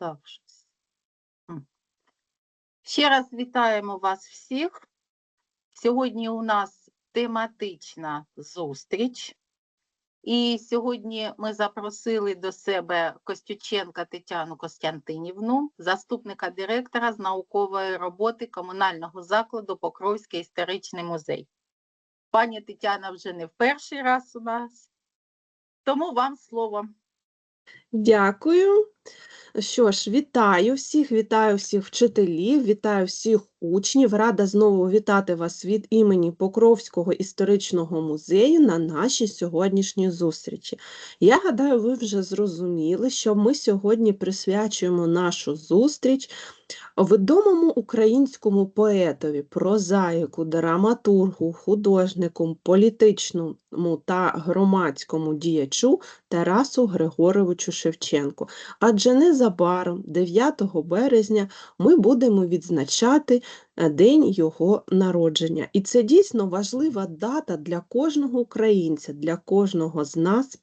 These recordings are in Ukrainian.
так Ще раз вітаємо вас всіх. Сьогодні у нас тематична зустріч. І сьогодні ми запросили до себе Костюченка Тетяну Костянтинівну, заступника директора з наукової роботи комунального закладу Покровський історичний музей. Пані Тетяна вже не в перший раз у нас, тому вам слово. Дякую. Що ж, вітаю всіх, вітаю всіх вчителів, вітаю всіх учнів. Рада знову вітати вас від імені Покровського історичного музею на нашій сьогоднішній зустрічі. Я гадаю, ви вже зрозуміли, що ми сьогодні присвячуємо нашу зустріч відомому українському поетові, прозаїку, драматургу, художнику, політичному та громадському діячу Тарасу Григоровичу Шевченку. Адже незабаром, 9 березня, ми будемо відзначати е, день його народження. І це дійсно важлива дата для кожного українця, для кожного з нас.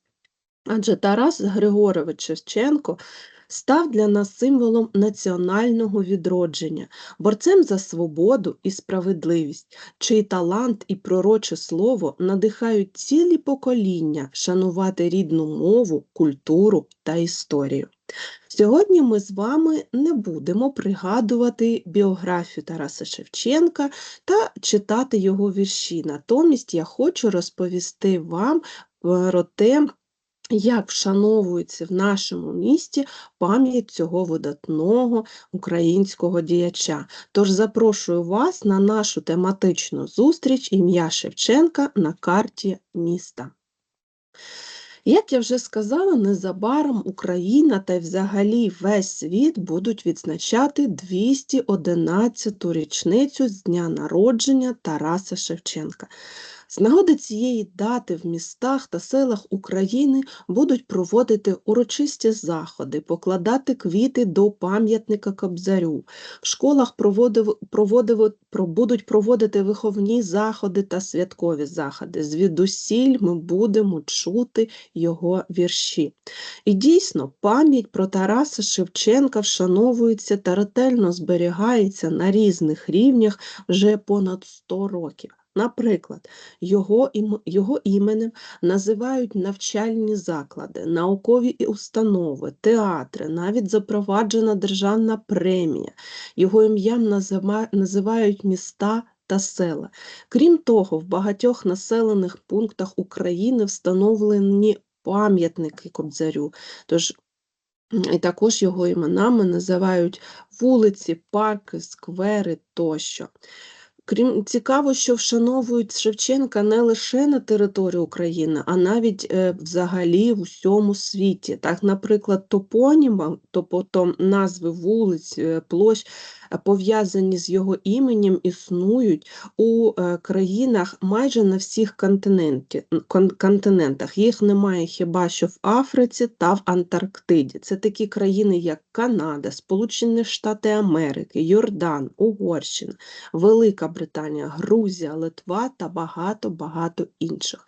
Адже Тарас Григорович Шевченко став для нас символом національного відродження, борцем за свободу і справедливість, чий талант і пророче слово надихають цілі покоління шанувати рідну мову, культуру та історію. Сьогодні ми з вами не будемо пригадувати біографію Тараса Шевченка та читати його вірші. Натомість я хочу розповісти вам про те, як вшановується в нашому місті пам'ять цього видатного українського діяча. Тож запрошую вас на нашу тематичну зустріч ім'я Шевченка на карті міста. Як я вже сказала, незабаром Україна та й взагалі весь світ будуть відзначати 211-ту річницю з дня народження Тараса Шевченка. З нагоди цієї дати в містах та селах України будуть проводити урочисті заходи, покладати квіти до пам'ятника Кобзарю. В школах проводив, проводив, будуть проводити виховні заходи та святкові заходи. Звідусіль ми будемо чути його вірші. І дійсно, пам'ять про Тараса Шевченка вшановується та ретельно зберігається на різних рівнях вже понад 100 років. Наприклад, його, його іменем називають навчальні заклади, наукові установи, театри, навіть запроваджена державна премія. Його ім'ям називають міста та села. Крім того, в багатьох населених пунктах України встановлені пам'ятники Кобзарю. Тож і також його іменами називають вулиці, парки, сквери тощо. Крім цікаво, що вшановують Шевченка не лише на території України, а навіть е, взагалі в усьому світі. Так, наприклад, топоніма, тобто назви вулиць, е, площ, пов'язані з його іменем, існують у е, країнах майже на всіх континентах. Їх немає хіба що в Африці та в Антарктиді. Це такі країни, як Канада, Сполучені Штати Америки, Йордан, Угорщина. Велика Британія, Грузія, Литва та багато-багато інших.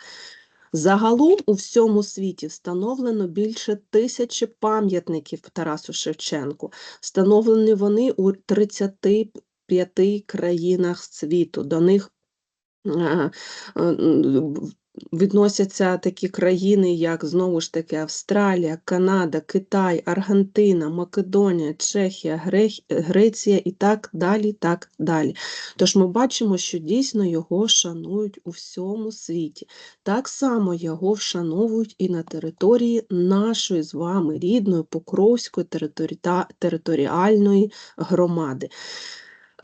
Загалом у всьому світі встановлено більше тисячі пам'ятників Тарасу Шевченку. Встановлені вони у 35 країнах світу. До них е, е, відносяться такі країни, як знову ж таки Австралія, Канада, Китай, Аргентина, Македонія, Чехія, Греція і так далі. так далі. Тож ми бачимо, що дійсно його шанують у всьому світі. Так само його вшановують і на території нашої з вами рідної Покровської територі- територіальної громади.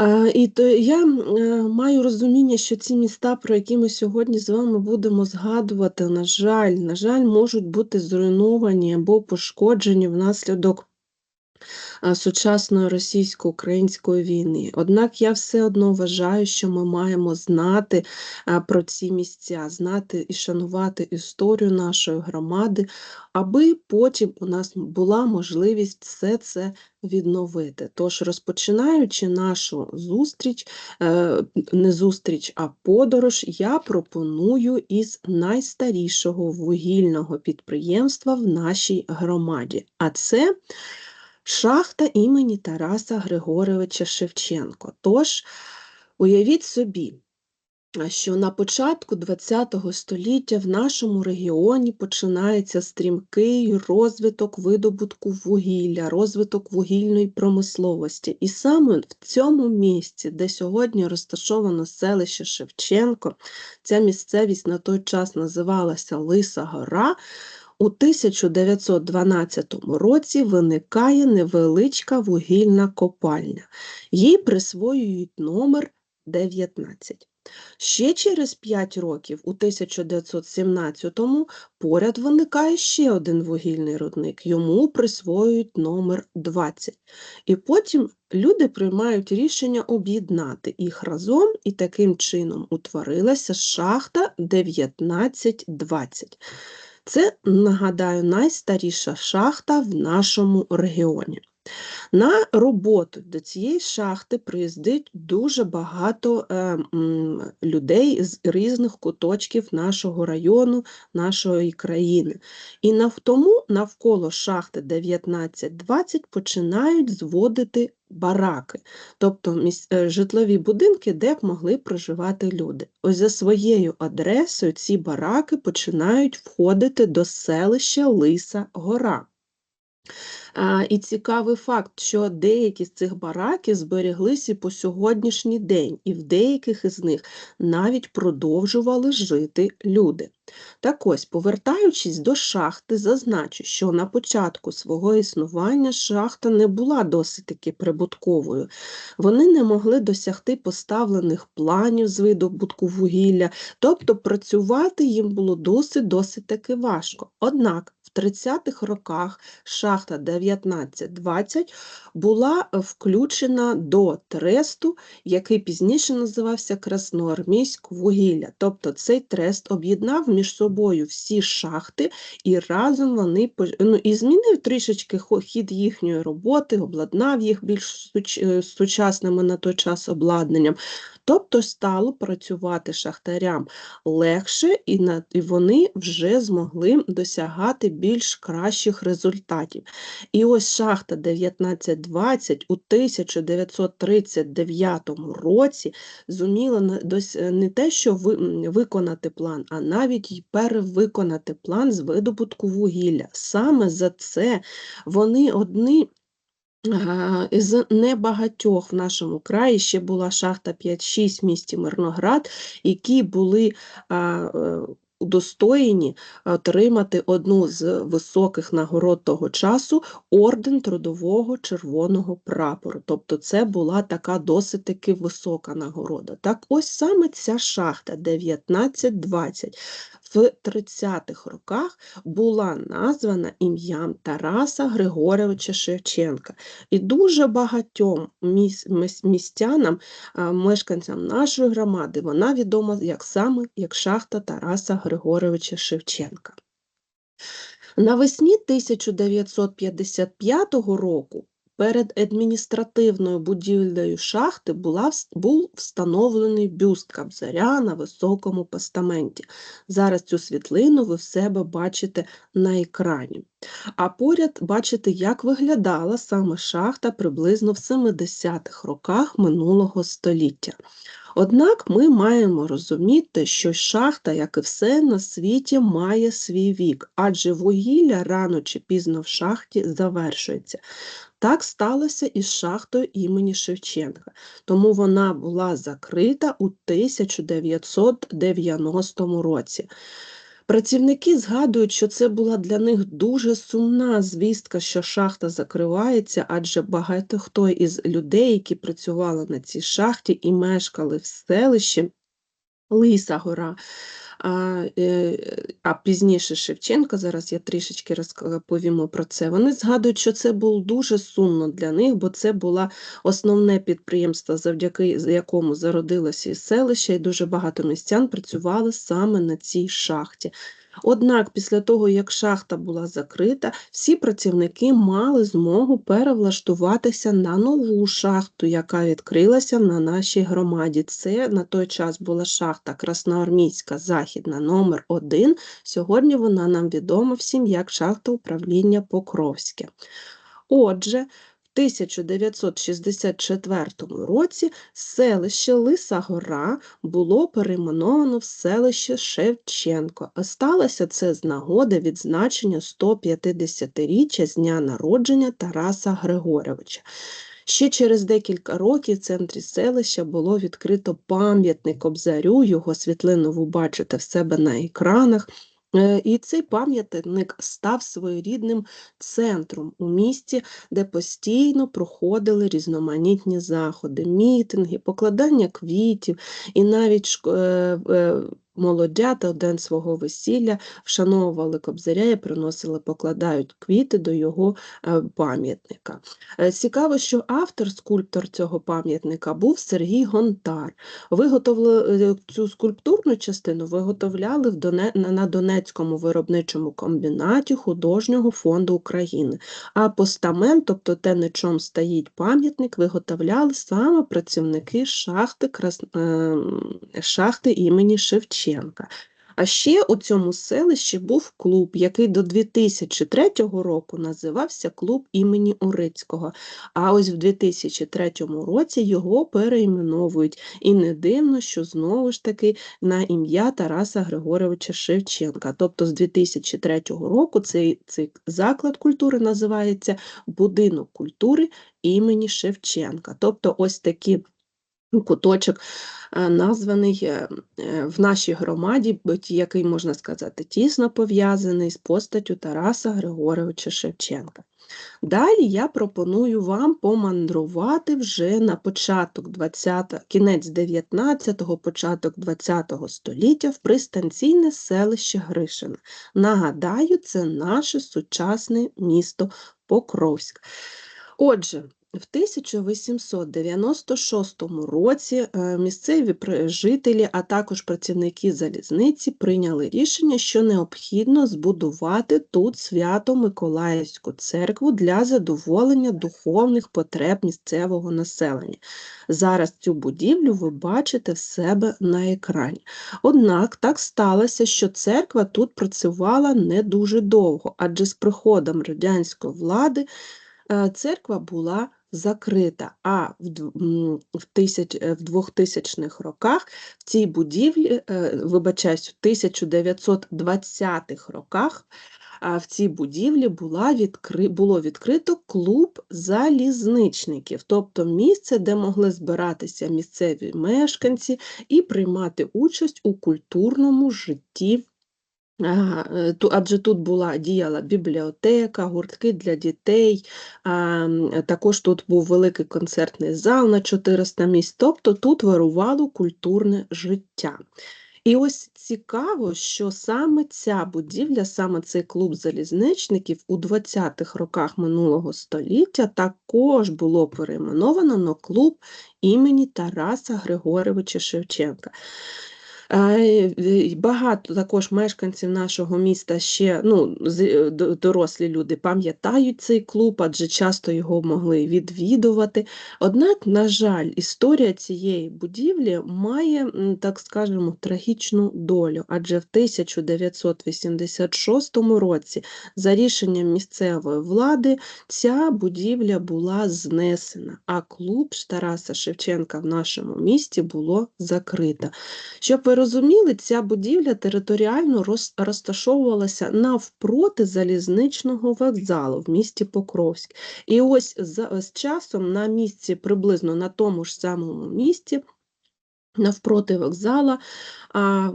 Е, І то я е, маю розуміння, що ці міста, про які ми сьогодні з вами будемо згадувати, на жаль, на жаль, можуть бути зруйновані або пошкоджені внаслідок сучасної російсько-української війни. Однак я все одно вважаю, що ми маємо знати про ці місця, знати і шанувати історію нашої громади, аби потім у нас була можливість все це відновити. Тож, розпочинаючи нашу зустріч, е, не зустріч, а подорож, я пропоную із найстарішого вугільного підприємства в нашій громаді. А це Шахта імені Тараса Григоровича Шевченко. Тож, уявіть собі, що на початку ХХ століття в нашому регіоні починається стрімкий розвиток видобутку вугілля, розвиток вугільної промисловості. І саме в цьому місці, де сьогодні розташовано селище Шевченко, ця місцевість на той час називалася Лиса Гора. У 1912 році виникає невеличка вугільна копальня. Їй присвоюють номер 19. Ще через 5 років, у 1917-му, поряд виникає ще один вугільний рудник. Йому присвоюють номер 20. І потім люди приймають рішення об'єднати їх разом, і таким чином утворилася шахта 1920. Це, нагадаю, найстаріша шахта в нашому регіоні. На роботу до цієї шахти приїздить дуже багато е, людей з різних куточків нашого району, нашої країни. І тому навколо шахти 1920 починають зводити бараки, тобто е, житлові будинки, де б могли проживати люди. Ось за своєю адресою ці бараки починають входити до селища Лиса Гора. І цікавий факт, що деякі з цих бараків зберіглися і по сьогоднішній день, і в деяких із них навіть продовжували жити люди. Так ось, повертаючись до шахти, зазначу, що на початку свого існування шахта не була досить таки прибутковою. Вони не могли досягти поставлених планів з видобутку вугілля, тобто працювати їм було досить-досить таки важко. Однак в 30-х роках шахта 1920 була е, включена до тресту, який пізніше називався Красноармійськ вугілля. Тобто цей трест об'єднав між собою всі шахти, і разом вони ну, і змінив трішечки хід їхньої роботи, обладнав їх більш е, сучасними на той час обладнанням. Тобто стало працювати шахтарям легше, і, і вони вже змогли досягати більш кращих результатів. І ось шахта 1920 у 1939 році зуміла дос- е, не те, що виконати план, а навіть й перевиконати план з видобутку вугілля. Саме за це вони одні Із небагатьох в нашому краї ще була шахта 5-6 в місті Мирноград, які були е, удостоєні отримати одну з високих нагород того часу орден Трудового Червоного прапору. Тобто це була така досить таки висока нагорода. Так ось саме ця шахта 1920 в 30-х роках була названа ім'ям Тараса Григоровича Шевченка. І дуже багатьом міс- міс- містянам, мешканцям нашої громади, вона відома як саме як шахта Тараса Григоровича Шевченка. Навесні 1955 року перед адміністративною будівлею шахти була, був встановлений бюст Кобзаря на високому постаменті. Зараз цю світлину ви в себе бачите на екрані. А поряд бачите, як виглядала саме шахта приблизно в 70-х роках минулого століття. Однак ми маємо розуміти, що шахта, як і все на світі, має свій вік, адже вугілля рано чи пізно в шахті завершується. Так сталося і з шахтою імені Шевченка, тому вона була закрита у 1990 році. Працівники згадують, що це була для них дуже сумна звістка, що шахта закривається, адже багато хто із людей, які працювали на цій шахті і мешкали в селищі Лиса Гора, а, е, а пізніше Шевченка, зараз я трішечки розповімо про це. Вони згадують, що це було дуже сумно для них, бо це було основне підприємство, завдяки якому зародилося і селище, і дуже багато містян працювали саме на цій шахті. Однак, після того, як шахта була закрита, всі працівники мали змогу перевлаштуватися на нову шахту, яка відкрилася на нашій громаді. Це на той час була шахта Красноармійська Західна номер 1 Сьогодні вона нам відома всім як шахта управління Покровське. Отже, 1964 році селище Лиса Гора було перейменовано в селище Шевченко. А сталося це з нагоди відзначення 150-річчя з дня народження Тараса Григоровича. Ще через декілька років в центрі селища було відкрито пам'ятник Кобзарю, його світлину ви бачите в себе на екранах. Е, І цей пам'ятник став своєрідним центром у місті, де постійно проходили різноманітні заходи, мітинги, покладання квітів, і навіть е, е, молодята день свого весілля вшановували Кобзаря і приносили, покладають квіти до його е, пам'ятника. Е, Цікаво, що автор, скульптор цього пам'ятника був Сергій Гонтар. Виготовили е, цю скульптурну частину виготовляли в Доне... на на Донецькому виробничому комбінаті художнього фонду України. А постамент, тобто те, на чому стоїть пам'ятник, виготовляли саме працівники шахти, Крас... ем, шахти імені Шевченка. А ще у цьому селищі був клуб, який до 2003 року називався клуб імені Урицького. А ось в 2003 році його перейменовують. І не дивно, що знову ж таки на ім'я Тараса Григоровича Шевченка. Тобто з 2003 року цей, цей заклад культури називається Будинок культури імені Шевченка. Тобто ось такі куточок е, названий е, е, в нашій громаді, який, можна сказати, тісно пов'язаний з постаттю Тараса Григоровича Шевченка. Далі я пропоную вам помандрувати вже на початок 20 кінець 19-го, початок 20-го століття в пристанційне селище Гришина. Нагадаю, це наше сучасне місто Покровськ. Отже, в 1896 році е, місцеві жителі, а також працівники залізниці прийняли рішення, що необхідно збудувати тут Свято-Миколаївську церкву для задоволення духовних потреб місцевого населення. Зараз цю будівлю ви бачите в себе на екрані. Однак так сталося, що церква тут працювала не дуже довго, адже з приходом радянської влади е, церква була закрита, а в, тисяч, е, в 2000-х роках в цій будівлі, е, вибачаюсь, в 1920-х роках в цій будівлі була відкри... було відкрито клуб залізничників, тобто місце, де могли збиратися місцеві мешканці і приймати участь у культурному житті адже тут була діяла бібліотека, гуртки для дітей, також тут був великий концертний зал на 400 місць, тобто тут вирувало культурне життя. І ось цікаво, що саме ця будівля, саме цей клуб залізничників у 20-х роках минулого століття також було перейменовано на клуб імені Тараса Григоровича Шевченка. Багато також мешканців нашого міста ще ну, дорослі люди пам'ятають цей клуб, адже часто його могли відвідувати. Однак, на жаль, історія цієї будівлі має, так скажемо, трагічну долю, адже в 1986 році за рішенням місцевої влади ця будівля була знесена, а клуб Тараса Шевченка в нашому місті було закрито. Щоб ви розуміли, ця будівля територіально роз- розташовувалася навпроти залізничного вокзалу в місті Покровськ. І ось за, з часом на місці, приблизно на тому ж самому місці, навпроти вокзала,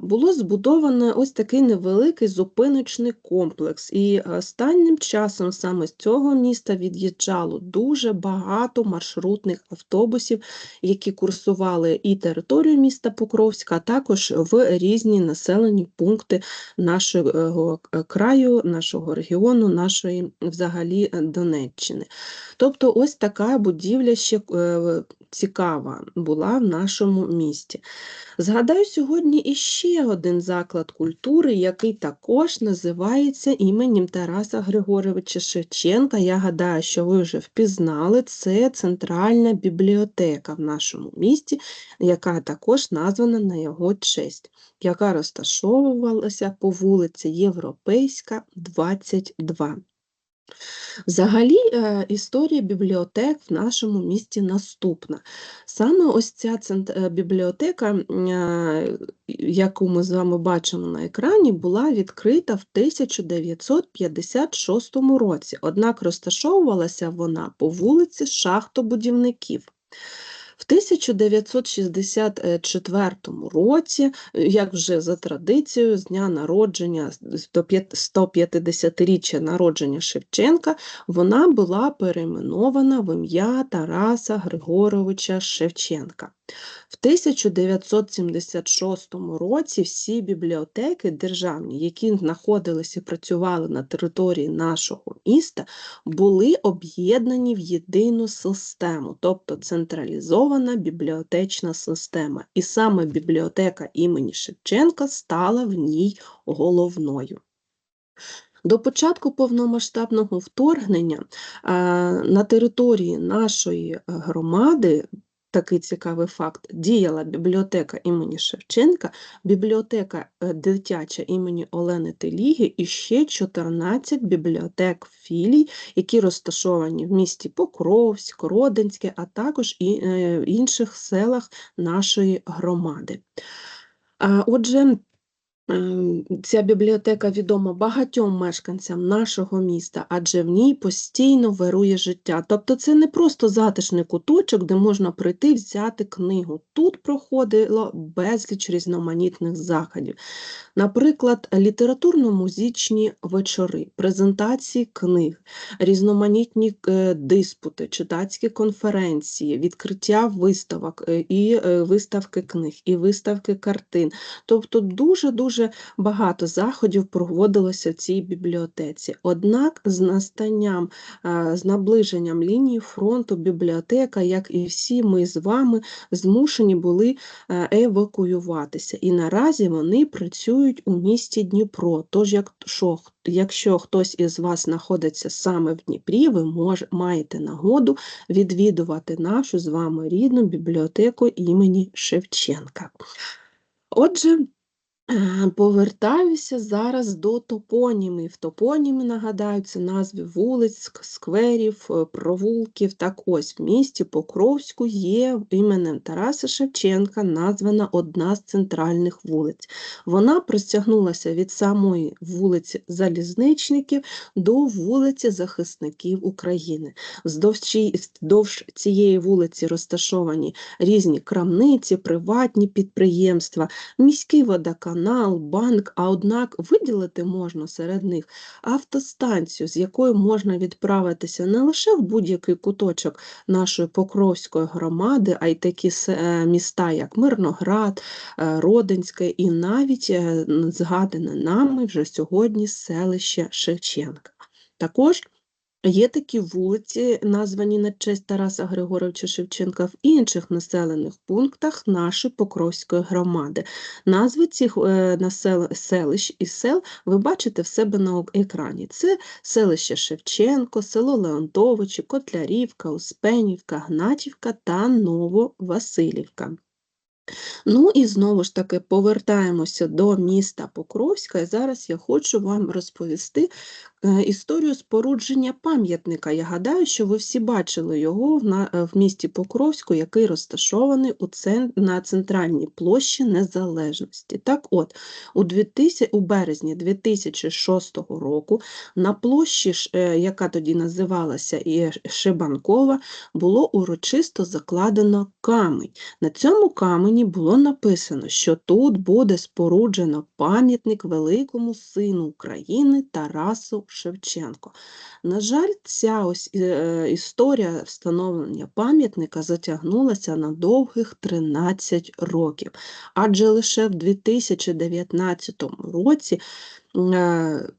було збудовано ось такий невеликий зупиночний комплекс. І останнім часом саме з цього міста від'їжджало дуже багато маршрутних автобусів, які курсували і територію міста Покровська, а також в різні населені пункти нашого е, краю, нашого регіону, нашої взагалі е, Донеччини. Тобто ось така будівля ще е, цікава була в нашому місті. Згадаю сьогодні іще один заклад культури, який також називається іменем Тараса Григоровича Шевченка. Я гадаю, що ви вже впізнали, це центральна бібліотека в нашому місті, яка також названа на його честь, яка розташовувалася по вулиці Європейська, 22. Взагалі, е, історія бібліотек в нашому місті наступна. Саме ось ця е, бібліотека, е, яку ми з вами бачимо на екрані, була відкрита в 1956 році, однак розташовувалася вона по вулиці Шахтобудівників. В 1964 році, е, як вже за традицією, з дня народження, з- до п'ят- 150-річчя народження Шевченка, вона була перейменована в ім'я Тараса Григоровича Шевченка. В 1976 році всі бібліотеки державні, які знаходилися і працювали на території нашого міста, були об'єднані в єдину систему, тобто централізована бібліотечна система. І саме бібліотека імені Шевченка стала в ній головною. До початку повномасштабного вторгнення е, на території нашої громади такий цікавий факт: діяла бібліотека імені Шевченка, бібліотека е, дитяча імені Олени Теліги і ще 14 бібліотек філій, які розташовані в місті Покровськ, Родинське, а також і е, в інших селах нашої громади. Отже, Ця бібліотека відома багатьом мешканцям нашого міста, адже в ній постійно вирує життя. Тобто це не просто затишний куточок, де можна прийти взяти книгу. Тут проходило безліч різноманітних заходів. Наприклад, літературно-музичні вечори, презентації книг, різноманітні е, диспути, читацькі конференції, відкриття виставок е, і е, виставки книг, і виставки картин. Тобто дуже-дуже багато заходів проводилося в цій бібліотеці. Однак з настанням, е, з наближенням лінії фронту бібліотека, як і всі ми з вами, змушені були е, евакуюватися. І наразі вони працюють у місті Дніпро. Тож, якщо, якщо хтось із вас знаходиться саме в Дніпрі, ви мож, маєте нагоду відвідувати нашу з вами рідну бібліотеку імені Шевченка. Отже, Повертаюся зараз до топонімів. Топоніми нагадаю, це назви вулиць, скверів, е, провулків. Так ось в місті Покровську є іменем Тараса Шевченка названа одна з центральних вулиць. Вона простягнулася від самої вулиці Залізничників до вулиці Захисників України. Вздовж цієї вулиці розташовані різні крамниці, приватні підприємства, міський водоканал, банк, а однак виділити можна серед них автостанцію, з якою можна відправитися не лише в будь-який куточок нашої Покровської громади, а й такі е, міста, як Мирноград, е, Родинське і навіть е, згадане нами вже сьогодні селище Шевченка. Також Є такі вулиці, названі на честь Тараса Григоровича Шевченка в інших населених пунктах нашої Покровської громади. Назви цих е, насел... селищ і сел ви бачите в себе на екрані. Це селище Шевченко, село Леонтовичі, Котлярівка, Успенівка, Гнатівка та Нововасилівка. Ну і знову ж таки повертаємося до міста Покровська. І зараз я хочу вам розповісти історію спорудження пам'ятника. Я гадаю, що ви всі бачили його е, в місті Покровську, який розташований у цен, на центральній площі Незалежності. Так от, у, 2000, у березні 2006 року на площі, е, яка тоді називалася Шибанкова, було урочисто закладено камінь. На цьому камені було написано, що тут буде споруджено пам'ятник великому сину України Тарасу Шевченко. На жаль, ця ось е, історія встановлення пам'ятника затягнулася на довгих 13 років, адже лише в 2019 році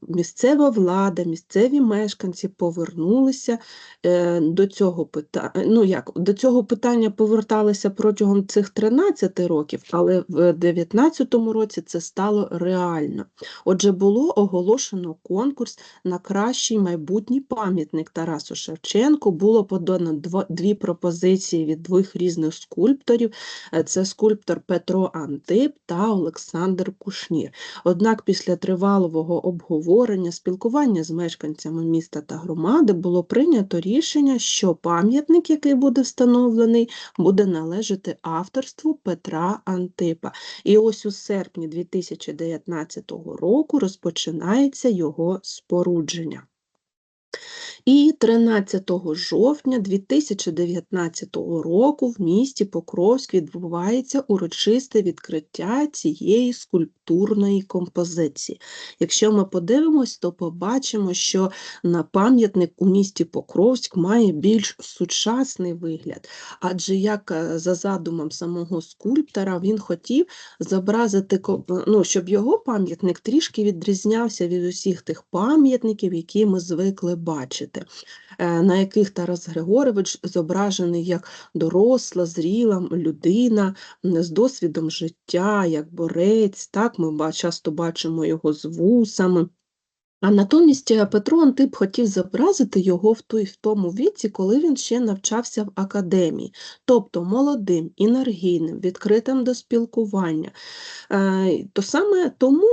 місцева влада, місцеві мешканці повернулися е, до цього питання. Ну як до цього питання поверталися протягом цих 13 років, але в 2019 році це стало реально. Отже, було оголошено конкурс на кращий майбутній пам'ятник Тарасу Шевченку. Було подано дві пропозиції від двох різних скульпторів. Е, Це скульптор Петро Антип та Олександр Кушнір. Однак після тривалого залового обговорення, спілкування з мешканцями міста та громади було прийнято рішення, що пам'ятник, який буде встановлений, буде належати авторству Петра Антипа. І ось у серпні 2019 року розпочинається його спорудження. І 13 жовтня 2019 року в місті Покровськ відбувається урочисте відкриття цієї скульптурної композиції. Якщо ми подивимось, то побачимо, що на пам'ятник у місті Покровськ має більш сучасний вигляд, адже як е, за задумом самого скульптора він хотів зобразити, ну, щоб його пам'ятник трішки відрізнявся від усіх тих пам'ятників, які ми звикли бачити, е, на яких Тарас Григорович зображений як доросла, зріла людина з досвідом життя, як борець. Так, ми часто бачимо його з вусами. А натомість е, Петро Антип хотів зобразити його в, той, в тому віці, коли він ще навчався в академії, тобто молодим, енергійним, відкритим до спілкування. Е, То саме тому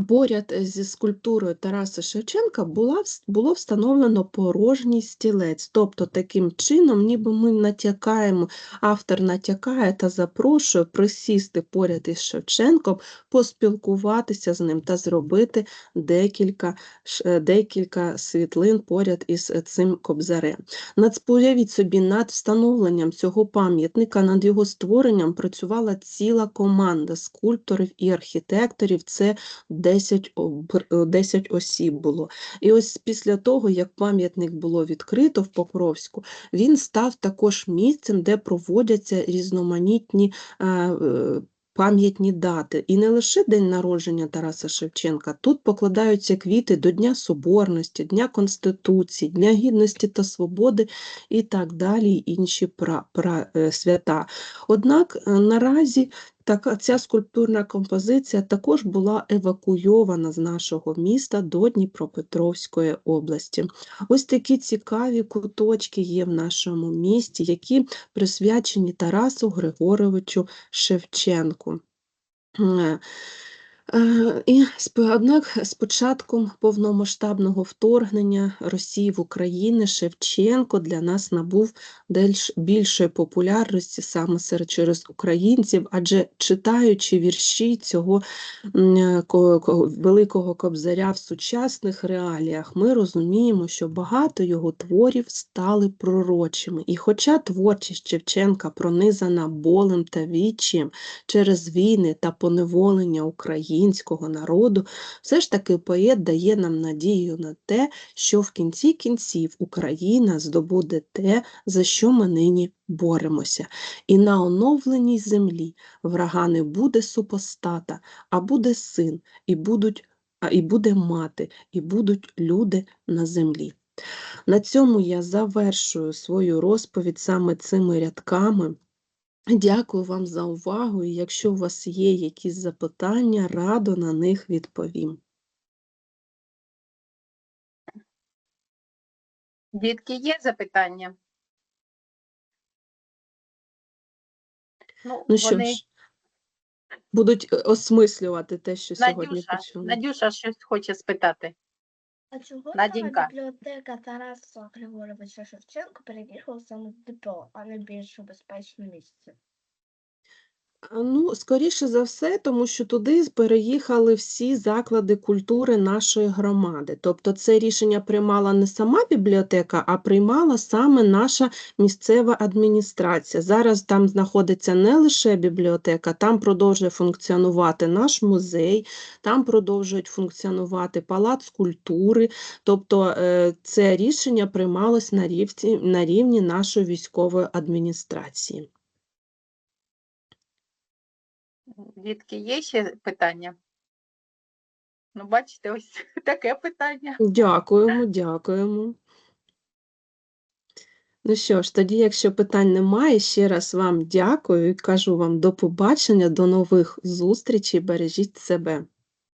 поряд зі скульптурою Тараса Шевченка була, було встановлено порожній стілець. Тобто таким чином, ніби ми натякаємо, автор натякає та запрошує присісти поряд із Шевченком, поспілкуватися з ним та зробити декілька, е, декілька світлин поряд із е, цим кобзарем. Над, уявіть собі, над встановленням цього пам'ятника, над його створенням працювала ціла команда скульпторів і архітекторів. Це 10, е, 10 осіб було. І ось після того, як пам'ятник було відкрито в Покровську, він став також місцем, де проводяться різноманітні е, е, пам'ятні дати. І не лише день народження Тараса Шевченка, тут покладаються квіти до Дня Соборності, Дня Конституції, Дня Гідності та Свободи і так далі, інші пра, пра, е, свята. Однак е, наразі така, ця скульптурна композиція також була евакуйована з нашого міста до Дніпропетровської області. Ось такі цікаві куточки є в нашому місті, які присвячені Тарасу Григоровичу Шевченку. Е, І однак з початком повномасштабного вторгнення Росії в Україну Шевченко для нас набув більшої популярності саме серед через українців, адже читаючи вірші цього великого кобзаря в сучасних реаліях, ми розуміємо, що багато його творів стали пророчими. І хоча творчість Шевченка пронизана болем та відчаєм, через війни та поневолення українського народу, все ж таки поет дає нам надію на те, що в кінці кінців Україна здобуде те, за що ми нині боремося. І на оновленій землі врага не буде супостата, а буде син, і, будуть, а, і буде мати, і будуть люди на землі. На цьому я завершую свою розповідь саме цими рядками. Дякую вам за увагу, і якщо у вас є якісь запитання, радо на них відповім. Дітки, є запитання? Ну, Ну що вони... ж, будуть е, осмислювати те, що сьогодні Надюша, почули. Надюша щось хоче спитати. А чого Наденька. бібліотека Тараса Григоровича Шевченка переїхала саме в депо, а не більш безпечне місце? Ну, скоріше за все, тому що туди переїхали всі заклади культури нашої громади. Тобто це рішення приймала не сама бібліотека, а приймала саме наша місцева адміністрація. Зараз там знаходиться не лише бібліотека, там продовжує функціонувати наш музей, там продовжують функціонувати палац культури. Тобто е, це рішення приймалось на рівні, на рівні нашої військової адміністрації. Дітки, є ще питання? Ну, бачите, ось таке питання. Дякуємо, дякуємо. Ну що ж, тоді, якщо питань немає, ще раз вам дякую і кажу вам до побачення, до нових зустрічей, бережіть себе.